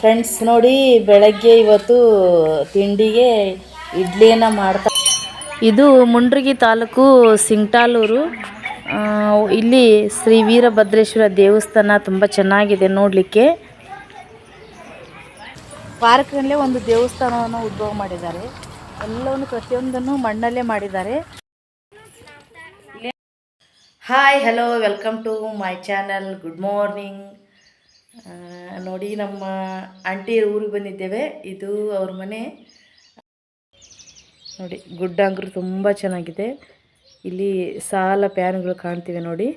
Friends ನೋಡಿ ಬೆಳಗ್ಗೆ ಇವತ್ತು ತಿಂಡಿಗೆ ಇಡ್ಲಿಯನ್ನು ಮಾಡ್ತಾ ಇದು ಮುಂಡ್ರಿಗಿ ತಾಲೂಕು ಸಿಂಗ್ಟಾಲೂರು. ಇಲ್ಲಿ ಶ್ರೀ ವೀರಭದ್ರೇಶ್ವರ ದೇವಸ್ಥಾನ ತುಂಬ ಚೆನ್ನಾಗಿದೆ ನೋಡಲಿಕ್ಕೆ. ಪಾರ್ಕ್ನಲ್ಲೇ ಒಂದು ದೇವಸ್ಥಾನವನ್ನು ಉದ್ಭವ ಮಾಡಿದ್ದಾರೆ. ಎಲ್ಲವನ್ನು ಪ್ರತಿಯೊಂದನ್ನು ಮಣ್ಣಲ್ಲೇ ಮಾಡಿದ್ದಾರೆ. Hi hello welcome to my channel good morning ನೋಡಿ ನಮ್ಮ ಆಂಟಿ ಊರಿಗೆ ಬಂದಿದ್ದೇವೆ. ಇದು ಅವ್ರ ಮನೆ. ನೋಡಿ ಗುಡ್ಡ ಅಂಕರು ತುಂಬ ಚೆನ್ನಾಗಿದೆ. ಇಲ್ಲಿ ಸಾಲ ಪ್ಯಾನ್ಗಳು ಕಾಣ್ತಿವೆ ನೋಡಿ.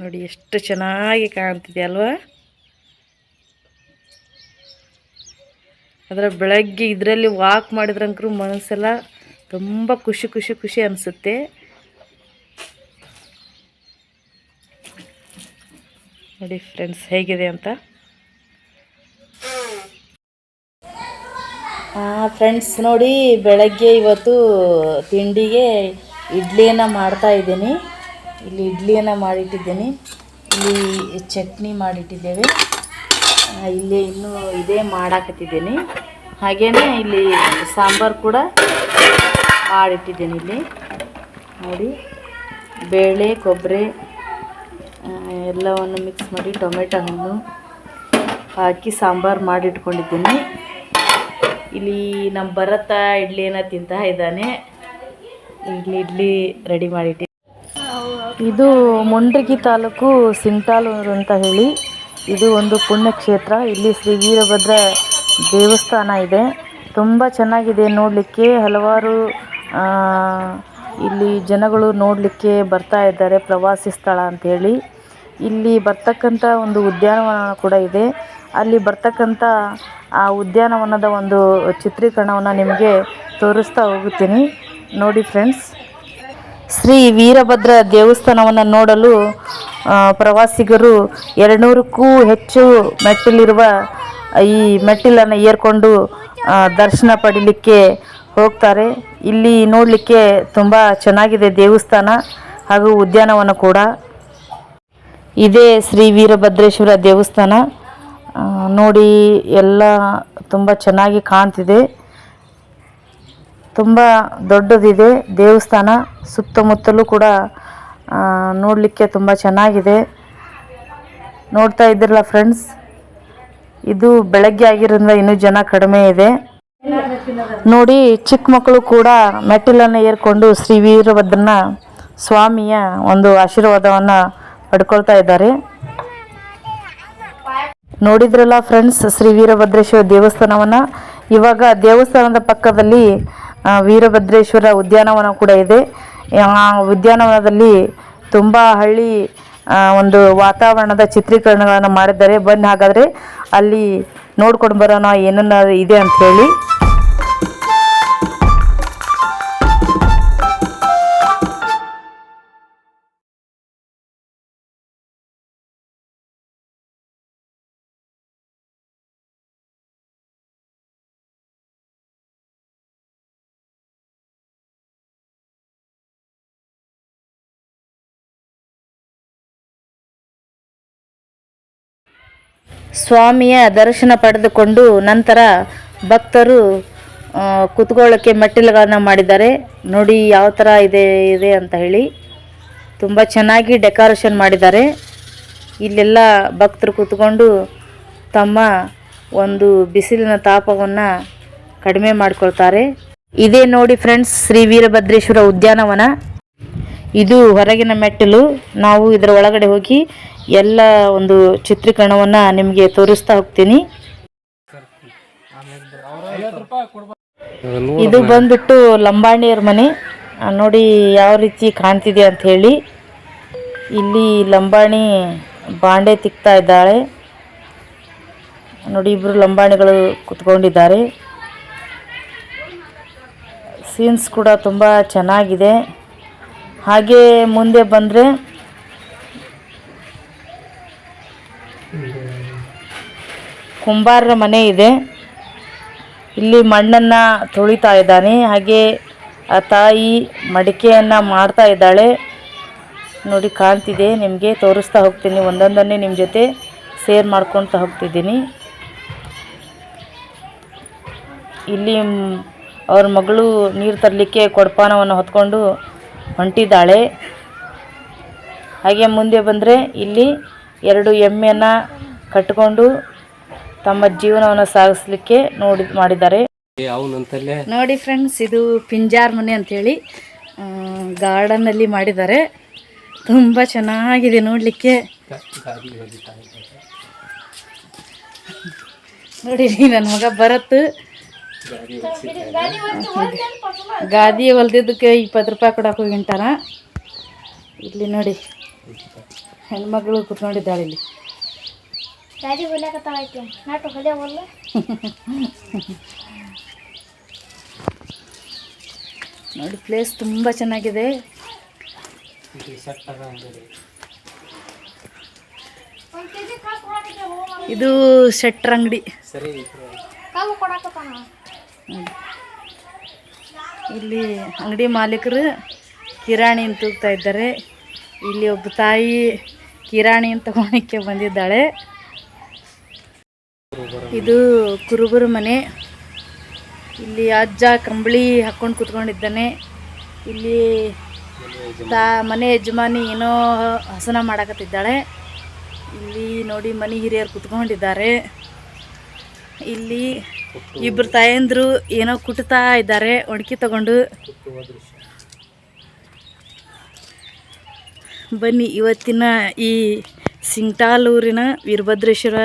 ನೋಡಿ, ಎಷ್ಟು ಚೆನ್ನಾಗಿ ಕಾಣ್ತಿದೆ ಅಲ್ವಾ? ಅದರ ಬೆಳಗ್ಗೆ ಇದರಲ್ಲಿ ವಾಕ್ ಮಾಡಿದ್ರಂಕರು ಮನಸ್ಸೆಲ್ಲ ತುಂಬ ಖುಷಿ ಖುಷಿ ಖುಷಿ ಅನಿಸುತ್ತೆ. ನೋಡಿ ಫ್ರೆಂಡ್ಸ್, ಹೇಗಿದೆ ಅಂತ? ಫ್ರೆಂಡ್ಸ್, ನೋಡಿ ಬೆಳಗ್ಗೆ ಇವತ್ತು ತಿಂಡಿಗೆ ಇಡ್ಲಿಯನ್ನು ಮಾಡ್ತಾ ಇದ್ದೀನಿ. ಇಲ್ಲಿ ಇಡ್ಲಿಯನ್ನು ಮಾಡಿಟ್ಟಿದ್ದೀನಿ. ಇಲ್ಲಿ ಚಟ್ನಿ ಮಾಡಿಟ್ಟಿದ್ದೇವೆ. ಇಲ್ಲಿ ಇನ್ನೂ ಇದೇ ಮಾಡಾಕತ್ತಿದ್ದೀನಿ. ಹಾಗೆಯೇ ಇಲ್ಲಿ ಸಾಂಬಾರು ಕೂಡ ಮಾಡಿಟ್ಟಿದ್ದೀನಿ ಇಲ್ಲಿ. ನೋಡಿ, ಬೇಳೆ, ಕೊಬ್ಬರಿ ಎಲ್ಲವನ್ನು ಮಿಕ್ಸ್ ಮಾಡಿ ಟೊಮೆಟೊ ಹಣ್ಣು ಹಾಕಿ ಸಾಂಬಾರು ಮಾಡಿಟ್ಕೊಂಡಿದ್ದೀನಿ. ಇಲ್ಲಿ ನಮ್ಮ ಭರತ ಇಡ್ಲಿನ ತಿಂತಾ ಇದ್ದಾನೆ. ಇಲ್ಲಿ ಇಡ್ಲಿ ರೆಡಿ ಮಾಡಿಟ್ಟಿ. ಇದು ಮುಂಡ್ರಿಗಿ ತಾಲೂಕು ಸಿಂಗ್ಟಾಲೂರು ಅಂತ ಹೇಳಿ. ಇದು ಒಂದು ಪುಣ್ಯಕ್ಷೇತ್ರ. ಇಲ್ಲಿ ಶ್ರೀ ವೀರಭದ್ರ ದೇವಸ್ಥಾನ ಇದೆ. ತುಂಬ ಚೆನ್ನಾಗಿದೆ ನೋಡಲಿಕ್ಕೆ. ಹಲವಾರು ಇಲ್ಲಿ ಜನಗಳು ನೋಡಲಿಕ್ಕೆ ಬರ್ತಾ ಇದ್ದಾರೆ ಪ್ರವಾಸಿ ಸ್ಥಳ ಅಂಥೇಳಿ ಇಲ್ಲಿ ಬರ್ತಕ್ಕಂಥ ಒಂದು ಉದ್ಯಾನವನ ಕೂಡ ಇದೆ. ಅಲ್ಲಿ ಬರ್ತಕ್ಕಂಥ ಆ ಉದ್ಯಾನವನದ ಒಂದು ಚಿತ್ರೀಕರಣವನ್ನು ನಿಮಗೆ ತೋರಿಸ್ತಾ ಹೋಗುತ್ತೀನಿ. ನೋಡಿ ಫ್ರೆಂಡ್ಸ್. ಶ್ರೀ ವೀರಭದ್ರ ದೇವಸ್ಥಾನವನ್ನು ನೋಡಲು ಪ್ರವಾಸಿಗರು ಎರಡುನೂರಕ್ಕೂ ಹೆಚ್ಚು ಮೆಟ್ಟಿಲಿರುವ ಈ ಮೆಟ್ಟಿಲನ್ನು ಏರ್ಕೊಂಡು ದರ್ಶನ ಪಡೀಲಿಕ್ಕೆ ಹೋಗ್ತಾರೆ. ಇಲ್ಲಿ ನೋಡಲಿಕ್ಕೆ ತುಂಬ ಚೆನ್ನಾಗಿದೆ ದೇವಸ್ಥಾನ ಹಾಗೂ ಉದ್ಯಾನವನ ಕೂಡ. ಇದೇ ಶ್ರೀ ವೀರಭದ್ರೇಶ್ವರ ದೇವಸ್ಥಾನ. ನೋಡಿ ಎಲ್ಲ ತುಂಬ ಚೆನ್ನಾಗಿ ಕಾಣ್ತಿದೆ. ತುಂಬ ದೊಡ್ಡದಿದೆ ದೇವಸ್ಥಾನ. ಸುತ್ತಮುತ್ತಲೂ ಕೂಡ ನೋಡಲಿಕ್ಕೆ ತುಂಬ ಚೆನ್ನಾಗಿದೆ. ನೋಡ್ತಾ ಇದ್ದಿರಲ್ಲ ಫ್ರೆಂಡ್ಸ್, ಇದು ಬೆಳಗ್ಗೆ ಆಗಿರೋದ್ರಿಂದ ಇನ್ನೂ ಜನ ಕಡಿಮೆ ಇದೆ. ನೋಡಿ, ಚಿಕ್ಕ ಮಕ್ಕಳು ಕೂಡ ಮೆಟ್ಟಿಲನ್ನು ಏರ್ಕೊಂಡು ಶ್ರೀ ವೀರಭದ್ರನ ಸ್ವಾಮಿಯ ಒಂದು ಆಶೀರ್ವಾದವನ್ನು ಪಡ್ಕೊಳ್ತಾ ಇದ್ದಾರೆ. ನೋಡಿದ್ರಲ್ಲ ಫ್ರೆಂಡ್ಸ್ ಶ್ರೀ ವೀರಭದ್ರೇಶ್ವರ ದೇವಸ್ಥಾನವನ್ನು? ಇವಾಗ ದೇವಸ್ಥಾನದ ಪಕ್ಕದಲ್ಲಿ ವೀರಭದ್ರೇಶ್ವರ ಉದ್ಯಾನವನ ಕೂಡ ಇದೆ. ಆ, ಉದ್ಯಾನವನದಲ್ಲಿ ತುಂಬ ಹಳ್ಳಿ ಒಂದು ವಾತಾವರಣದ ಚಿತ್ರೀಕರಣಗಳನ್ನು ಮಾಡಿದ್ದಾರೆ. ಬಂದು ಹಾಗಾದರೆ ಅಲ್ಲಿ ನೋಡ್ಕೊಂಡು ಬರೋಣ ಏನನ್ನ ಇದೆ ಅಂತ ಹೇಳಿ. ಸ್ವಾಮಿಯ ದರ್ಶನ ಪಡೆದುಕೊಂಡು ನಂತರ ಭಕ್ತರು ಕುತ್ಕೊಳ್ಳೋಕ್ಕೆ ಮೆಟ್ಟಿಲುಗಳನ್ನ ಮಾಡಿದ್ದಾರೆ. ನೋಡಿ ಯಾವ ಥರ ಇದೆ ಇದೆ ಅಂತ ಹೇಳಿ ತುಂಬ ಚೆನ್ನಾಗಿ ಡೆಕೋರೇಷನ್ ಮಾಡಿದ್ದಾರೆ. ಇಲ್ಲೆಲ್ಲ ಭಕ್ತರು ಕೂತ್ಕೊಂಡು ತಮ್ಮ ಒಂದು ಬಿಸಿಲಿನ ತಾಪವನ್ನು ಕಡಿಮೆ ಮಾಡ್ಕೊಳ್ತಾರೆ. ಇದೇ ನೋಡಿ ಫ್ರೆಂಡ್ಸ್ ಶ್ರೀ ವೀರಭದ್ರೇಶ್ವರ ಉದ್ಯಾನವನ. ಇದು ಹೊರಗಿನ ಮೆಟ್ಟಿಲು. ನಾವು ಇದರ ಒಳಗಡೆ ಹೋಗಿ ಎಲ್ಲ ಒಂದು ಚಿತ್ರೀಕರಣವನ್ನು ನಿಮಗೆ ತೋರಿಸ್ತಾ ಹೋಗ್ತೀನಿ. ಇದು ಬಂದ್ಬಿಟ್ಟು ಲಂಬಾಣಿಯರ ಮನೆ. ನೋಡಿ ಯಾವ ರೀತಿ ಕಾಣ್ತಿದೆ ಅಂತ ಹೇಳಿ. ಇಲ್ಲಿ ಲಂಬಾಣಿ ಬಾಂಡೆ ತಿಕ್ತಾ ಇದ್ದಾಳೆ. ನೋಡಿ ಇಬ್ಬರು ಲಂಬಾಣಿಗಳು ಕುತ್ಕೊಂಡಿದ್ದಾರೆ. ಸೀನ್ಸ್ ಕೂಡ ತುಂಬ ಚೆನ್ನಾಗಿದೆ. ಹಾಗೆ ಮುಂದೆ ಬಂದರೆ ಕುಂಬಾರರ ಮನೆ ಇದೆ. ಇಲ್ಲಿ ಮಣ್ಣನ್ನು ತುಳಿತಾ ಇದ್ದಾನೆ. ಹಾಗೆ ಆ ತಾಯಿ ಮಡಿಕೆಯನ್ನು ಮಾಡ್ತಾ ಇದ್ದಾಳೆ. ನೋಡಿ ಕಾಣ್ತಿದೆ, ನಿಮಗೆ ತೋರಿಸ್ತಾ ಹೋಗ್ತೀನಿ. ಒಂದೊಂದನ್ನೇ ನಿಮ್ಮ ಜೊತೆ ಸೇರ್ ಮಾಡ್ಕೊತಾ ಹೋಗ್ತಿದ್ದೀನಿ. ಇಲ್ಲಿ ಅವ್ರ ಮಗಳು ನೀರು ತರಲಿಕ್ಕೆ ಕೊಡಪಾನವನ್ನು ಹೊತ್ಕೊಂಡು ಹೊಂಟಿದ್ದಾಳೆ. ಹಾಗೆ ಮುಂದೆ ಬಂದರೆ ಇಲ್ಲಿ ಎರಡು ಎಮ್ಮೆಯನ್ನು ಕಟ್ಟಿಕೊಂಡು ತಮ್ಮ ಜೀವನವನ್ನು ಸಾಗಿಸ್ಲಿಕ್ಕೆ ನೋಡಿ ಮಾಡಿದ್ದಾರೆ. ನೋಡಿ ಫ್ರೆಂಡ್ಸ್ ಇದು ಪಿಂಜಾರ್ ಮನೆ ಅಂಥೇಳಿ ಗಾರ್ಡನ್ನಲ್ಲಿ ಮಾಡಿದ್ದಾರೆ. ತುಂಬ ಚೆನ್ನಾಗಿದೆ ನೋಡಲಿಕ್ಕೆ. ನೋಡಿ ನನ್ನ ಮಗ ಗಾಡಿ ಗಾದಿ ಹೊಲ್ದಿದ್ದಕ್ಕೆ ಇಪ್ಪತ್ತು ರೂಪಾಯಿ ಕೊಡಕ್ಕೆ ಹೋಗಿಂಟಾರ ಇಲ್ಲಿ ನೋಡಿ. ಹೆಣ್ಮಗಳು ಕುತ್ಕೊಂಡಿದ್ದಾಳೆ ಇಲ್ಲಿ. ನೋಡಿ ಪ್ಲೇಸ್ ತುಂಬ ಚೆನ್ನಾಗಿದೆ. ಇದು ಶೆಟ್ರ್ ಅಂಗಡಿ. ಸರಿ ಕಾವು ಕೊಡಕತ್ತಾನ? ಇಲ್ಲಿ ಅಂಗಡಿ ಮಾಲೀಕರು ಕಿರಾಣಿ ತೂಗ್ತಾ ಇದ್ದಾರೆ. ಇಲ್ಲಿ ಒಬ್ಬ ತಾಯಿ ಕಿರಾಣಿ ತಗೊಳಕ್ಕೆ ಬಂದಿದ್ದಾಳೆ. ಇದು ಕುರುಬರ ಮನೆ. ಇಲ್ಲಿ ಅಜ್ಜ ಕಂಬಳಿ ಹಾಕೊಂಡು ಕುತ್ಕೊಂಡಿದ್ದಾನೆ. ಇಲ್ಲಿ ತಾ ಮನೆ ಯಜಮಾನಿ ಏನೋ ಹಸನ ಮಾಡಕತ್ತಿದ್ದಾಳೆ. ಇಲ್ಲಿ ನೋಡಿ ಮನೆ ಹಿರಿಯರು ಕುತ್ಕೊಂಡಿದ್ದಾರೆ. ಇಲ್ಲಿ ಇಬ್ಬರು ತಾಯಂದ್ರು ಏನೋ ಕುಟ್ತಾ ಇದ್ದಾರೆ. ಒಣಕಿ ತಗೊಂಡು ಬನ್ನಿ ಇವತ್ತಿನ ಈ ಸಿಂಗ್ಟಾಲೂರಿನ ವೀರಭದ್ರೇಶ್ವರ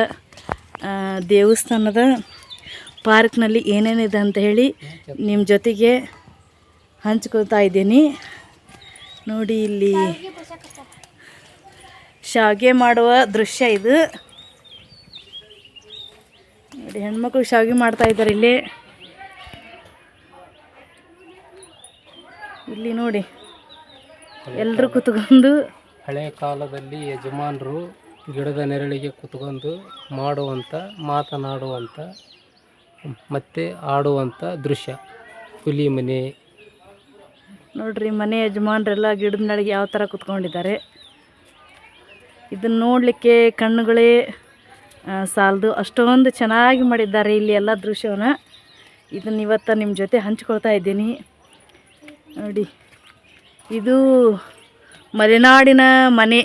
ದೇವಸ್ಥಾನದ ಪಾರ್ಕ್ನಲ್ಲಿ ಏನೇನಿದೆ ಅಂತ ಹೇಳಿ ನಿಮ್ಮ ಜೊತೆಗೆ ಹಂಚ್ಕೊಳ್ತಾ ಇದ್ದೀನಿ. ನೋಡಿ ಇಲ್ಲಿ ಶಾವಿಗೆ ಮಾಡುವ ದೃಶ್ಯ ಇದು. ನೋಡಿ ಹೆಣ್ಮಕ್ಳು ಶಾವಿಗೆ ಮಾಡ್ತಾ ಇದ್ದಾರೆ ಇಲ್ಲಿ. ಇಲ್ಲಿ ನೋಡಿ ಎಲ್ಲರೂ ಕುತ್ಕೊಂಡು. ಹಳೆ ಕಾಲದಲ್ಲಿ ಯಜಮಾನರು ಗಿಡದ ನೆರಳಿಗೆ ಕುತ್ಕೊಂಡು ಮಾಡುವಂಥ ಮಾತನಾಡುವಂಥ ಮತ್ತೆ ಆಡುವಂಥ ದೃಶ್ಯ. ಹುಲಿ ಮನೆ. ನೋಡ್ರಿ ಮನೆ ಯಜಮಾನರೆಲ್ಲ ಗಿಡದ ನೆರಳಿಗೆ ಯಾವ ಥರ ಕುತ್ಕೊಂಡಿದ್ದಾರೆ. ಇದನ್ನು ನೋಡಲಿಕ್ಕೆ ಕಣ್ಣುಗಳೇ ಸಾಲದು ಅಷ್ಟೊಂದು ಚೆನ್ನಾಗಿ ಮಾಡಿದ್ದಾರೆ ಇಲ್ಲಿ ಎಲ್ಲ ದೃಶ್ಯವನ್ನು. ಇದನ್ನು ಇವತ್ತು ನಿಮ್ಮ ಜೊತೆ ಹಂಚ್ಕೊಳ್ತಾ ಇದ್ದೀನಿ. ನೋಡಿ ಇದು ಮಲೆನಾಡಿನ ಮನೆ.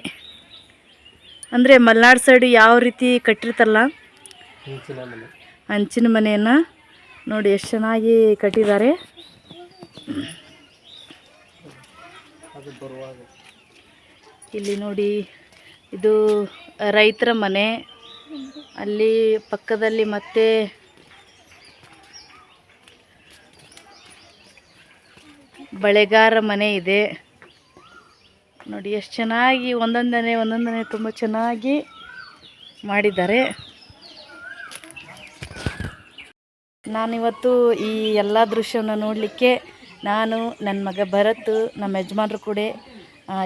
ಅಂದರೆ ಮಲೆನಾಡು ಸೈಡ್ ಯಾವ ರೀತಿ ಕಟ್ಟಿರ್ತಲ್ಲ ಹಂಚಿನ ಮನೆಯನ್ನು ನೋಡಿ ಎಷ್ಟು ಚೆನ್ನಾಗಿ ಕಟ್ಟಿದ್ದಾರೆ. ಇಲ್ಲಿ ನೋಡಿ ಇದು ರೈತರ ಮನೆ. ಅಲ್ಲಿ ಪಕ್ಕದಲ್ಲಿ ಮತ್ತೆ ಬಳೆಗಾರ ಮನೆ ಇದೆ. ನೋಡಿ, ಎಷ್ಟು ಚೆನ್ನಾಗಿ ಒಂದೊಂದನೇ ಒಂದೊಂದನೇ ತುಂಬ ಚೆನ್ನಾಗಿ ಮಾಡಿದ್ದಾರೆ. ನಾನಿವತ್ತು ಈ ಎಲ್ಲ ದೃಶ್ಯವನ್ನು ನೋಡಲಿಕ್ಕೆ ನಾನು ನನ್ನ ಮಗ ಭರತ್, ನಮ್ಮ ಯಜಮಾನ್ರು ಕೂಡ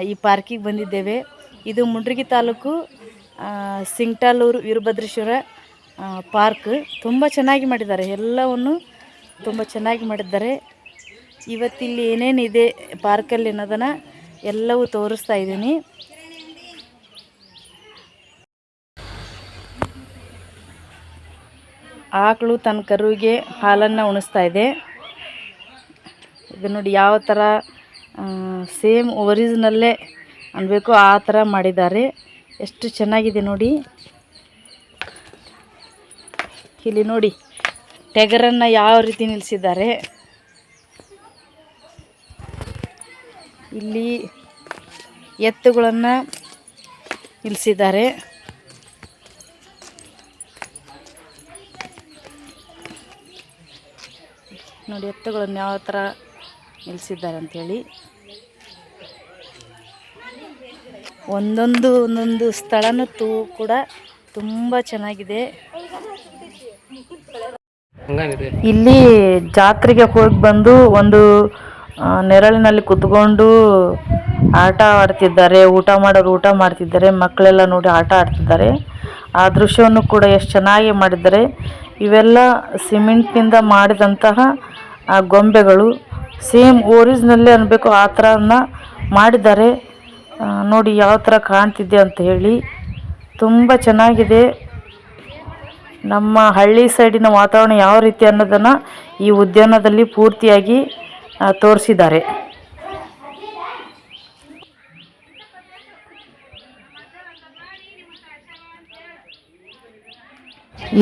ಈ ಪಾರ್ಕಿಗೆ ಬಂದಿದ್ದೇವೆ. ಇದು ಮುಂಡ್ರಿಗಿ ತಾಲೂಕು. ಸಿಂಗ್ಟಾಲೂರು ವೀರಭದ್ರೇಶ್ವರ ಪಾರ್ಕ್ ತುಂಬ ಚೆನ್ನಾಗಿ ಮಾಡಿದ್ದಾರೆ. ಎಲ್ಲವನ್ನು ತುಂಬ ಚೆನ್ನಾಗಿ ಮಾಡಿದ್ದಾರೆ. ಇವತ್ತಿಲ್ಲಿ ಏನೇನಿದೆ ಪಾರ್ಕಲ್ಲಿ ಅನ್ನೋದನ್ನು ಎಲ್ಲವೂ ತೋರಿಸ್ತಾ ಇದ್ದೀನಿ. ಆಕಳು ತನ್ನ ಕರುವಿಗೆ ಹಾಲನ್ನು ಉಣಿಸ್ತಾ ಇದೆ. ಇದು ನೋಡಿ ಯಾವ ಥರ ಸೇಮ್ ಒರಿಜಿನಲ್ಲೇ ಅನ್ಬೇಕು, ಆ ಥರ ಮಾಡಿದ್ದಾರೆ. ಎಷ್ಟು ಚೆನ್ನಾಗಿದೆ ನೋಡಿ. ಇಲ್ಲಿ ನೋಡಿ, ಟೆಗರನ್ನು ಯಾವ ರೀತಿ ನಿಲ್ಲಿಸಿದ್ದಾರೆ ಇಲ್ಲಿ ಎತ್ತುಗಳನ್ನು ನಿಲ್ಲಿಸಿದ್ದಾರೆ ನೋಡಿ, ಎತ್ತುಗಳನ್ನು ಯಾವ ಥರ ನಿಲ್ಲಿಸಿದ್ದಾರೆ ಅಂಥೇಳಿ ಒಂದೊಂದು ಒಂದೊಂದು ಸ್ಥಳನೂ ತು ಕೂಡ ತುಂಬ ಚೆನ್ನಾಗಿದೆ. ಇಲ್ಲಿ ಜಾತ್ರೆಗೆ ಹೋಗಿ ಬಂದು ಒಂದು ನೆರಳಿನಲ್ಲಿ ಕುತ್ಕೊಂಡು ಆಟ ಆಡ್ತಿದ್ದಾರೆ. ಊಟ ಮಾಡೋರು ಊಟ ಮಾಡ್ತಿದ್ದಾರೆ. ಮಕ್ಕಳೆಲ್ಲ ನೋಡಿ ಆಟ ಆಡ್ತಿದ್ದಾರೆ. ಆ ದೃಶ್ಯವನ್ನು ಕೂಡ ಎಷ್ಟು ಚೆನ್ನಾಗಿ ಮಾಡಿದ್ದಾರೆ. ಇವೆಲ್ಲ ಸಿಮೆಂಟ್ನಿಂದ ಮಾಡಿದಂತಹ ಆ ಗೊಂಬೆಗಳು ಸೇಮ್ ಓರಿಜಿನಲ್ಲೇ ಅನ್ನಬೇಕು ಆ ಥರನ ಮಾಡಿದ್ದಾರೆ. ನೋಡಿ ಯಾವ ಥರ ಕಾಣ್ತಿದೆ ಅಂತ ಹೇಳಿ. ತುಂಬ ಚೆನ್ನಾಗಿದೆ. ನಮ್ಮ ಹಳ್ಳಿ ಸೈಡಿನ ವಾತಾವರಣ ಯಾವ ರೀತಿ ಅನ್ನೋದನ್ನು ಈ ಉದ್ಯಾನದಲ್ಲಿ ಪೂರ್ತಿಯಾಗಿ ತೋರಿಸಿದ್ದಾರೆ.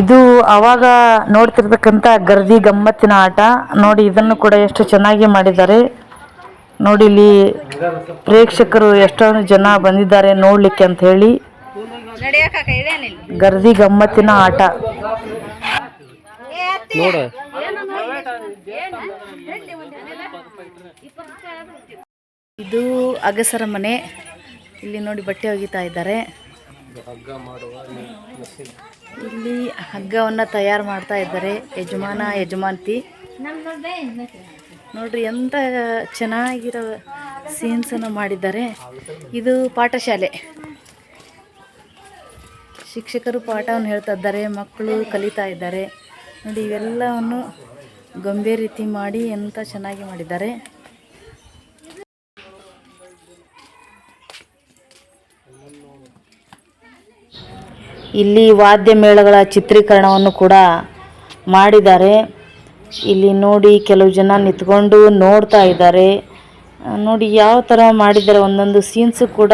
ಇದು ಆವಾಗ ನೋಡ್ತಿರ್ತಕ್ಕಂಥ ಗರ್ದಿ ಗಮ್ಮತ್ತಿನ ಆಟ. ನೋಡಿ ಇದನ್ನು ಕೂಡ ಎಷ್ಟು ಚೆನ್ನಾಗಿ ಮಾಡಿದ್ದಾರೆ. ನೋಡಿ ಇಲ್ಲಿ ಪ್ರೇಕ್ಷಕರು ಎಷ್ಟೊಂದು ಜನ ಬಂದಿದ್ದಾರೆ ನೋಡ್ಲಿಕ್ಕೆ ಅಂತ ಹೇಳಿ. ಗರ್ದಿ ಗಮ್ಮತ್ತಿನ ಆಟ. ನೋಡ. ಇದು ಅಗಸರ ಮನೆ. ಇಲ್ಲಿ ನೋಡಿ ಬಟ್ಟೆ ಒಗಿತಾ ಇದ್ದಾರೆ. ಇಲ್ಲಿ ಹಗ್ಗವನ್ನ ತಯಾರು ಮಾಡ್ತಾ ಇದ್ದಾರೆ ಯಜಮಾನ ಯಜಮಾನ್ತಿ. ನೋಡ್ರಿ, ಎಂತ ಚೆನ್ನಾಗಿರೋ ಸೀನ್ಸ್ ಅನ್ನು ಮಾಡಿದ್ದಾರೆ. ಇದು ಪಾಠಶಾಲೆ. ಶಿಕ್ಷಕರು ಪಾಠವನ್ನು ಹೇಳ್ತಾ ಇದ್ದಾರೆ, ಮಕ್ಕಳು ಕಲಿತಾ ಇದ್ದಾರೆ. ನೋಡಿ, ಇವೆಲ್ಲವನ್ನು ಗೊಂಬೆ ರೀತಿ ಮಾಡಿ ಎಂತ ಚೆನ್ನಾಗಿ ಮಾಡಿದ್ದಾರೆ. ಇಲ್ಲಿ ವಾದ್ಯ ಮೇಳಗಳ ಚಿತ್ರೀಕರಣವನ್ನು ಕೂಡ ಮಾಡಿದ್ದಾರೆ. ಇಲ್ಲಿ ನೋಡಿ ಕೆಲವು ಜನ ನಿಂತ್ಕೊಂಡು ನೋಡ್ತಾ ಇದ್ದಾರೆ. ನೋಡಿ ಯಾವ ಥರ ಮಾಡಿದ್ದಾರೆ ಒಂದೊಂದು ಸೀನ್ಸ್ ಕೂಡ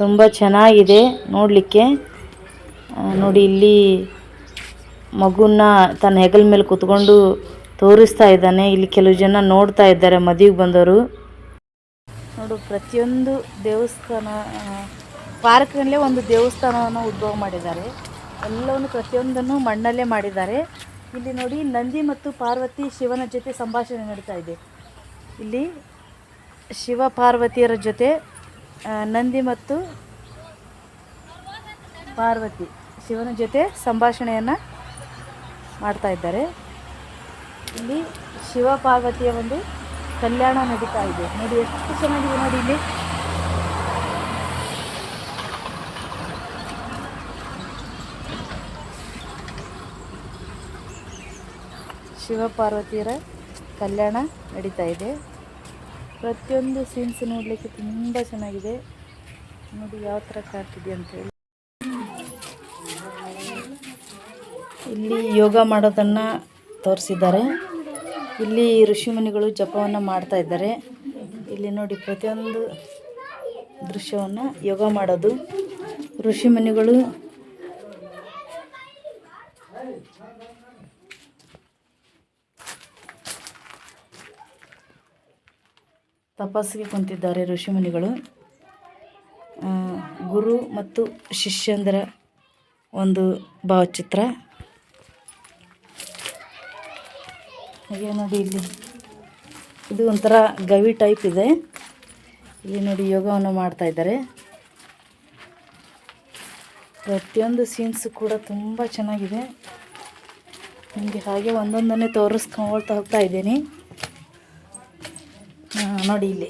ತುಂಬ ಚೆನ್ನಾಗಿದೆ ನೋಡಲಿಕ್ಕೆ. ನೋಡಿ ಇಲ್ಲಿ ಮಗುನ ತನ್ನ ಹೆಗಲ ಮೇಲೆ ಕೂತ್ಕೊಂಡು ತೋರಿಸ್ತಾ ಇದ್ದಾನೆ. ಇಲ್ಲಿ ಕೆಲವು ಜನ ನೋಡ್ತಾ ಇದ್ದಾರೆ ಮದುವೆಗೆ ಬಂದವರು. ನೋಡು, ಪ್ರತಿಯೊಂದು ದೇವಸ್ಥಾನ ಪಾರ್ಕ್ನಲ್ಲೇ ಒಂದು ದೇವಸ್ಥಾನವನ್ನು ಉದ್ಭವ ಮಾಡಿದ್ದಾರೆ. ಎಲ್ಲವನ್ನು ಪ್ರತಿಯೊಂದನ್ನು ಮಣ್ಣಲ್ಲೇ ಮಾಡಿದ್ದಾರೆ. ಇಲ್ಲಿ ನೋಡಿ ನಂದಿ ಮತ್ತು ಪಾರ್ವತಿ ಶಿವನ ಜೊತೆ ಸಂಭಾಷಣೆ ನಡೀತಾ ಇದೆ. ಇಲ್ಲಿ ಶಿವ ಪಾರ್ವತಿಯರ ಜೊತೆ ನಂದಿ ಮತ್ತು ಪಾರ್ವತಿ ಶಿವನ ಜೊತೆ ಸಂಭಾಷಣೆಯನ್ನು ಮಾಡ್ತಾ ಇದ್ದಾರೆ. ಇಲ್ಲಿ ಶಿವ ಪಾರ್ವತಿಯ ಒಂದು ಕಲ್ಯಾಣ ನಡೀತಾ ಇದೆ. ನೋಡಿ, ಎಷ್ಟು ಚೆನ್ನಾಗಿದೆ ನೋಡಿ ಇಲ್ಲಿ. ಶಿವ ಪಾರ್ವತಿಯರ ಕಲ್ಯಾಣ ನಡೀತಾ ಇದೆ. ಪ್ರತಿಯೊಂದು ಸೀನ್ಸ್ ನೋಡಲಿಕ್ಕೆ ತುಂಬ ಚೆನ್ನಾಗಿದೆ. ನೋಡಿ ಯಾವ ಥರ ಕಾಣ್ತಿದೆ ಅಂತೇಳಿ ಇಲ್ಲಿ ಯೋಗ ಮಾಡೋದನ್ನು ತೋರಿಸಿದ್ದಾರೆ. ಇಲ್ಲಿ ಋಷಿಮುನಿಗಳು ಜಪವನ್ನು ಮಾಡ್ತಾ ಇದ್ದಾರೆ. ಇಲ್ಲಿ ನೋಡಿ ಪ್ರತಿಯೊಂದು ದೃಶ್ಯವನ್ನು ಯೋಗ ಮಾಡೋದು. ಋಷಿಮುನಿಗಳು ತಪಸ್ಸಿಗೆ ಕುಂತಿದ್ದಾರೆ ಋಷಿಮುನಿಗಳು. ಗುರು ಮತ್ತು ಶಿಷ್ಯಂದರ ಒಂದು ಭಾವಚಿತ್ರ. ಹಾಗೆ ನೋಡಿ ಇಲ್ಲಿ. ಇದು ಒಂಥರ ಗವಿ ಟೈಪ್ ಇದೆ. ಇಲ್ಲಿ ನೋಡಿ ಯೋಗವನ್ನು ಮಾಡ್ತಾ ಇದ್ದಾರೆ. ಪ್ರತಿಯೊಂದು ಸೀನ್ಸ್ ಕೂಡ ತುಂಬ ಚೆನ್ನಾಗಿದೆ. ನಿಮಗೆ ಹಾಗೆ ಒಂದೊಂದನ್ನೇ ತೋರಿಸ್ಕೊಳ್ತಾ ಹೋಗ್ತಾ ಇದ್ದೀನಿ. ನೋಡಿ ಇಲ್ಲಿ.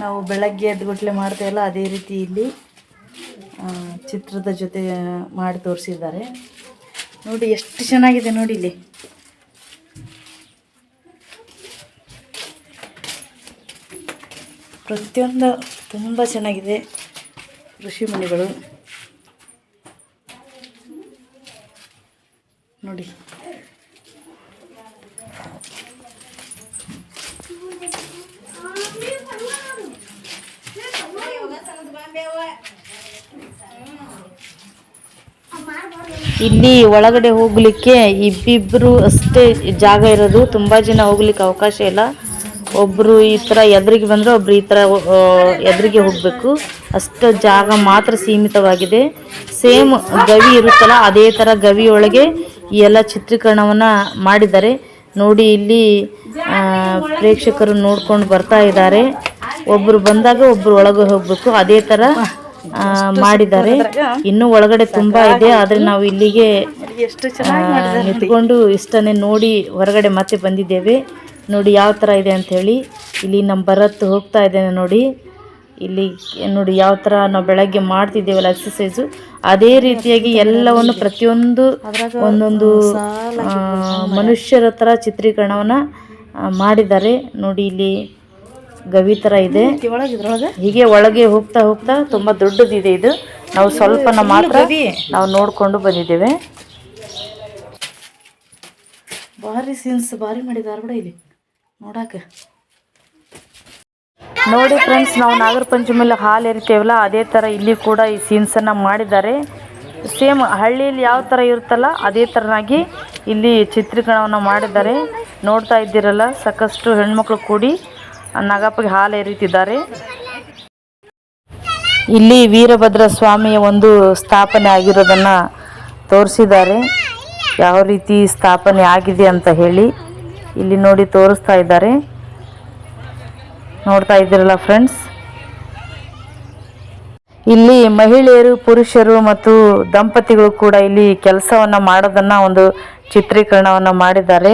ನಾವು ಬೆಳಗ್ಗೆ ಎದ್ದು ಗುಟ್ಲೆ ಮಾಡ್ತೇವಲ್ಲ ಅದೇ ರೀತಿ ಇಲ್ಲಿ ಚಿತ್ರದ ಜೊತೆ ಮಾಡಿ ತೋರಿಸಿದ್ದಾರೆ. ನೋಡಿ, ಎಷ್ಟು ಚೆನ್ನಾಗಿದೆ ನೋಡಿ ಇಲ್ಲಿ. ಪ್ರತಿಯೊಂದು ತುಂಬ ಚೆನ್ನಾಗಿದೆ ಋಷಿಮುನಿಗಳು ನೋಡಿ. ಇಲ್ಲಿ ಒಳಗಡೆ ಹೋಗ್ಲಿಕ್ಕೆ ಇಬ್ಬಿಬ್ರು ಅಷ್ಟೇ ಜಾಗ ಇರೋದು. ತುಂಬ ಜನ ಹೋಗ್ಲಿಕ್ಕೆ ಅವಕಾಶ ಇಲ್ಲ. ಒಬ್ರು ಈ ತರ ಎದುರಿಗೆ ಬಂದ್ರೆ ಒಬ್ರು ಈ ಆ, ಎದುರಿಗೆ ಹೋಗ್ಬೇಕು. ಅಷ್ಟು ಜಾಗ ಮಾತ್ರ ಸೀಮಿತವಾಗಿದೆ. ಸೇಮ್ ಗವಿ ಇರುತ್ತಲ್ಲ ಅದೇ ತರ ಗವಿಯೊಳಗೆ ಈ ಎಲ್ಲ ಚಿತ್ರೀಕರಣವನ್ನು ಮಾಡಿದ್ದಾರೆ. ನೋಡಿ ಇಲ್ಲಿ ಪ್ರೇಕ್ಷಕರು ನೋಡ್ಕೊಂಡು ಬರ್ತಾ ಇದ್ದಾರೆ. ಒಬ್ಬರು ಬಂದಾಗ ಒಬ್ಬರು ಒಳಗೆ ಹೋಗಬೇಕು. ಅದೇ ಆ, ಮಾಡಿದ್ದಾರೆ. ಇನ್ನು ಒಳಗಡೆ ತುಂಬಾ ಇದೆ. ಆದ್ರೆ ನಾವು ಇಲ್ಲಿಗೆ ನಿಂತ್ಕೊಂಡು ಇಷ್ಟನೇ ನೋಡಿ ಹೊರಗಡೆ ಮತ್ತೆ ಬಂದಿದ್ದೇವೆ. ನೋಡಿ ಯಾವ ತರ ಇದೆ ಅಂತ ಹೇಳಿ. ಇಲ್ಲಿ ನಮ್ಮ ಭರತ್ ಹೋಗ್ತಾ ಇದ್ದೇನೆ ನೋಡಿ. ಇಲ್ಲಿ ನೋಡಿ ಯಾವ ತರ ನಾವು ಬೆಳಗ್ಗೆ ಮಾಡ್ತಿದ್ದೇವಲ್ಲ ಎಕ್ಸಸೈಸು ಅದೇ ರೀತಿಯಾಗಿ ಎಲ್ಲವನ್ನು ಪ್ರತಿಯೊಂದು ಒಂದೊಂದು ಮನುಷ್ಯರ ಥರ ಚಿತ್ರೀಕರಣವನ್ನು ಮಾಡಿದ್ದಾರೆ. ನೋಡಿ ಇಲ್ಲಿ ಗವಿ ಥರ ಇದೆ. ಹೀಗೆ ಒಳಗೆ ಹೋಗ್ತಾ ಹೋಗ್ತಾ ತುಂಬಾ ದೊಡ್ಡದಿದೆ ಇದು. ನಾವು ಸ್ವಲ್ಪನ ಮಾತ್ರ ನಾವು ನೋಡ್ಕೊಂಡು ಬಂದಿದ್ದೇವೆ. ಭಾರಿ ಸೀನ್ಸ್ ಬಾರಿ ಮಾಡಿದಾರೆ ಬಿಡ ಇಲ್ಲಿ? ನೋಡಾಕ. ನೋಡಿ ಫ್ರೆಂಡ್ಸ್ ನಾವು ನಾಗರ ಪಂಚಮಿಲಿ ಹಾಲು ಎರಿತೇವಲ್ಲ ಅದೇ ಥರ ಇಲ್ಲಿ ಕೂಡ ಈ ಸೀನ್ಸನ್ನು ಮಾಡಿದ್ದಾರೆ. ಸೇಮ್ ಹಳ್ಳಿಯಲ್ಲಿ ಯಾವ ಥರ ಇರುತ್ತಲ್ಲ ಅದೇ ಥರನಾಗಿ ಇಲ್ಲಿ ಚಿತ್ರೀಕರಣವನ್ನು ಮಾಡಿದ್ದಾರೆ. ನೋಡ್ತಾ ಇದ್ದೀರಲ್ಲ ಸಾಕಷ್ಟು ಹೆಣ್ಮಕ್ಳು ಕೂಡಿ. ನಾಗಪ್ಪಗೆ ಹಾಲು ಎರಿತಿದ್ದಾರೆ ಇಲ್ಲಿ ವೀರಭದ್ರ ಸ್ವಾಮಿಯ ಒಂದು ಸ್ಥಾಪನೆ ಆಗಿರೋದನ್ನು ತೋರಿಸಿದ್ದಾರೆ. ಯಾವ ರೀತಿ ಸ್ಥಾಪನೆ ಆಗಿದೆ ಅಂತ ಹೇಳಿ ಇಲ್ಲಿ ನೋಡಿ ತೋರಿಸ್ತಾ ಇದ್ದಾರೆ. ನೋಡ್ತಾ ಇದ್ದೀರಲ್ಲ ಫ್ರೆಂಡ್ಸ್? ಇಲ್ಲಿ ಮಹಿಳೆಯರು, ಪುರುಷರು ಮತ್ತು ದಂಪತಿಗಳು ಕೂಡ ಇಲ್ಲಿ ಕೆಲಸವನ್ನು ಮಾಡೋದನ್ನು ಒಂದು ಚಿತ್ರೀಕರಣವನ್ನು ಮಾಡಿದ್ದಾರೆ.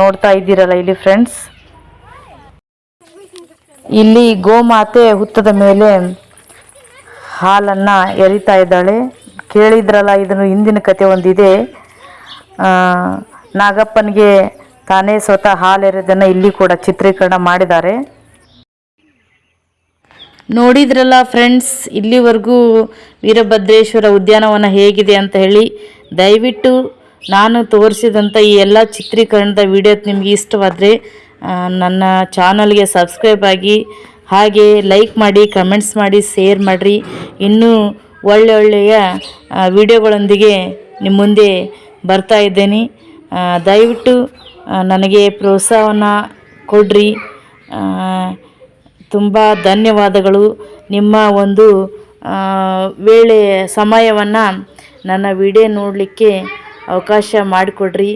ನೋಡ್ತಾ ಇದ್ದೀರಲ್ಲ ಇಲ್ಲಿ ಫ್ರೆಂಡ್ಸ್? ಇಲ್ಲಿ ಗೋಮಾತೆ ಹುತ್ತದ ಮೇಲೆ ಹಾಲನ್ನು ಎರಿತಾ ಇದ್ದಾಳೆ. ಕೇಳಿದ್ರಲ್ಲ, ಇದನ್ನು ಹಿಂದಿನ ಕತೆ ಒಂದಿದೆ. ನಾಗಪ್ಪನಿಗೆ ತಾನೇ ಸ್ವತಃ ಹಾಲು ಎರೆದನ್ನು ಇಲ್ಲಿ ಕೂಡ ಚಿತ್ರೀಕರಣ ಮಾಡಿದ್ದಾರೆ. ನೋಡಿದ್ರಲ್ಲ ಫ್ರೆಂಡ್ಸ್, ಇಲ್ಲಿವರೆಗೂ ವೀರಭದ್ರೇಶ್ವರ ಉದ್ಯಾನವನ ಹೇಗಿದೆ ಅಂತ ಹೇಳಿ, ದಯವಿಟ್ಟು ನಾನು ತೋರಿಸಿದಂಥ ಈ ಎಲ್ಲ ಚಿತ್ರೀಕರಣದ ವಿಡಿಯೋ ನಿಮಗೆ ಇಷ್ಟವಾದರೆ ನನ್ನ ಚಾನಲ್ಗೆ ಸಬ್ಸ್ಕ್ರೈಬ್ ಆಗಿ ಹಾಗೆ ಲೈಕ್ ಮಾಡಿ, ಕಮೆಂಟ್ಸ್ ಮಾಡಿ, ಶೇರ್ ಮಾಡಿರಿ. ಇನ್ನೂ ಒಳ್ಳೆ ಒಳ್ಳೆಯ ವಿಡಿಯೋಗಳೊಂದಿಗೆ ನಿಮ್ಮ ಮುಂದೆ ಬರ್ತಾ ಇದ್ದೇನೆ. ದಯವಿಟ್ಟು ನನಗೆ ಪ್ರೋತ್ಸಾಹವನ್ನು ಕೊಡ್ರಿ. ತುಂಬ ಧನ್ಯವಾದಗಳು. ನಿಮ್ಮ ಒಂದು ವೇಳೆ ಸಮಯವನ್ನು ನನ್ನ ವಿಡಿಯೋ ನೋಡಲಿಕ್ಕೆ ಅವಕಾಶ ಮಾಡಿಕೊಡ್ರಿ.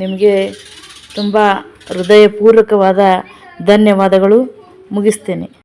ನಿಮಗೆ ತುಂಬ ಹೃದಯಪೂರ್ವಕವಾದ ಧನ್ಯವಾದಗಳು. ಮುಗಿಸ್ತೇನೆ.